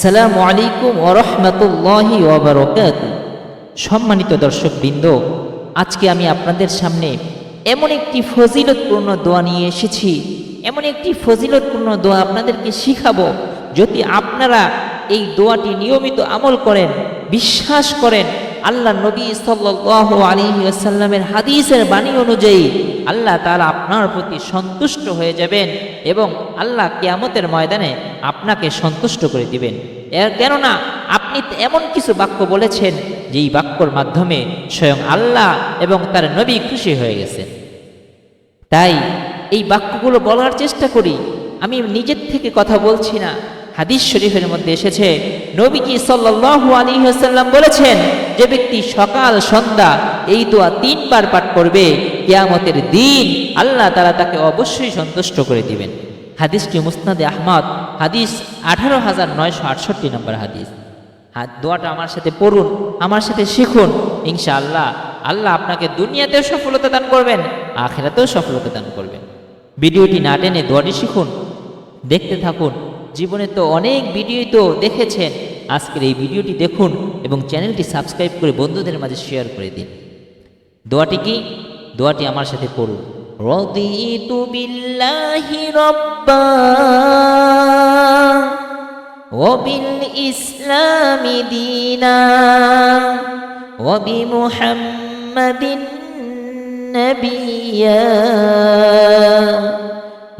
আসসালামু আলাইকুম ওরহমতুল্লাহি ওবরকাত সম্মানিত দর্শকবৃন্দ, আজকে আমি আপনাদের সামনে এমন একটি ফজিলতপূর্ণ দোয়া নিয়ে এসেছি। এমন একটি ফজিলতপূর্ণ দোয়া আপনাদেরকে শিখাবো যদি আপনারা এই দোয়াটি নিয়মিত আমল করেন, বিশ্বাস করেন আল্লাহ নবী সাল্লাল্লাহু আলাইহি ওয়াসাল্লামের হাদিসের বাণী অনুযায়ী আল্লাহ তাআলা আপনার প্রতি সন্তুষ্ট হয়ে যাবেন এবং আল্লাহ কিয়ামতের ময়দানে আপনাকে সন্তুষ্ট করে দিবেন। এর কেননা আপনি এমন কিছু বাক্য বলেছেন যেই বাক্যর মাধ্যমে স্বয়ং আল্লাহ এবং তার নবী খুশি হয়ে গেছেন। তাই এই বাক্যগুলো বলার চেষ্টা করি। আমি নিজের থেকে কথা বলছি না। হাদিস শরীফের মধ্যে এসেছে, নবীজি সাল্লাল্লাহু আলাইহি ওয়াসাল্লাম বলেছেন, যে ব্যক্তি সকাল, সন্ধ্যা এই দোয়া তিনবার পাঠ করবে, কিয়ামতের দিন আল্লাহ তাআলা তাকে অবশ্যই সন্তুষ্ট করে দিবেন। হাদিসটি মুসনাদে আহমদ, হাদিস আঠারো হাজার নয়শো আটষট্টি নম্বর হাদিস। হাত দোয়াটা আমার সাথে পড়ুন, আমার সাথে শিখুন, ইনশাআল্লাহ আল্লাহ আপনাকে দুনিয়াতেও সফলতা দান করবেন, আখেরাতেও সফলতা দান করবেন। ভিডিওটি না টেনে দোয়াটি শিখুন, দেখতে থাকুন জীবনে তো অনেক ভিডিওই তো দেখেছেন আজকের এই ভিডিওটি দেখুন এবং চ্যানেলটি সাবস্ক্রাইব করে বন্ধুদের মাঝে শেয়ার করে দিন দোয়াটি কি দোয়াটি আমার সাথে পড়ুন রদিতু বিল্লাহি রব্বা وبالإسلام دينا وبمحمد نبيا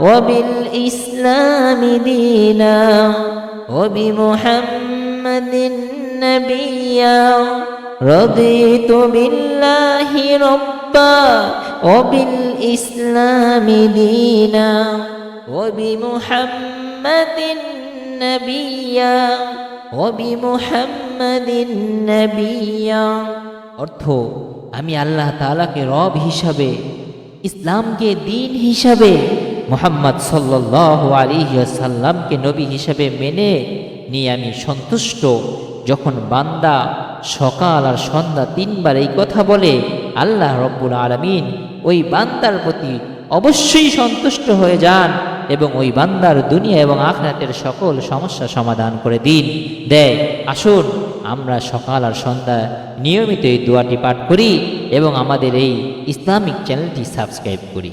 وبالإسلام دينا وبمحمد نبيا رضيت بالله ربا وبالإسلام دينا وبمحمد نبيا وبمحمد نبيا অর্থ আমি আল্লাহ তাআলাকে রব হিসাবে ইসলামকে দিন হিসাবে মোহাম্মদ সাল্লাল্লাহু আলাইহি ওয়াসাল্লামকে নবী হিসাবে মেনে নিয়ে আমি সন্তুষ্ট। যখন বান্দা সকাল আর সন্ধ্যা তিনবার এই কথা বলে, আল্লাহ রব্বুল আলমিন ওই বান্দার প্রতি অবশ্যই সন্তুষ্ট হয়ে যান এবং ওই বান্দার দুনিয়া এবং আখরাতের সকল সমস্যা সমাধান করে দিন। দেয় আসুন আমরা সকাল আর সন্ধ্যা নিয়মিত এই দোয়াটি পাঠ করি এবং আমাদের এই ইসলামিক চ্যানেলটি সাবস্ক্রাইব করি।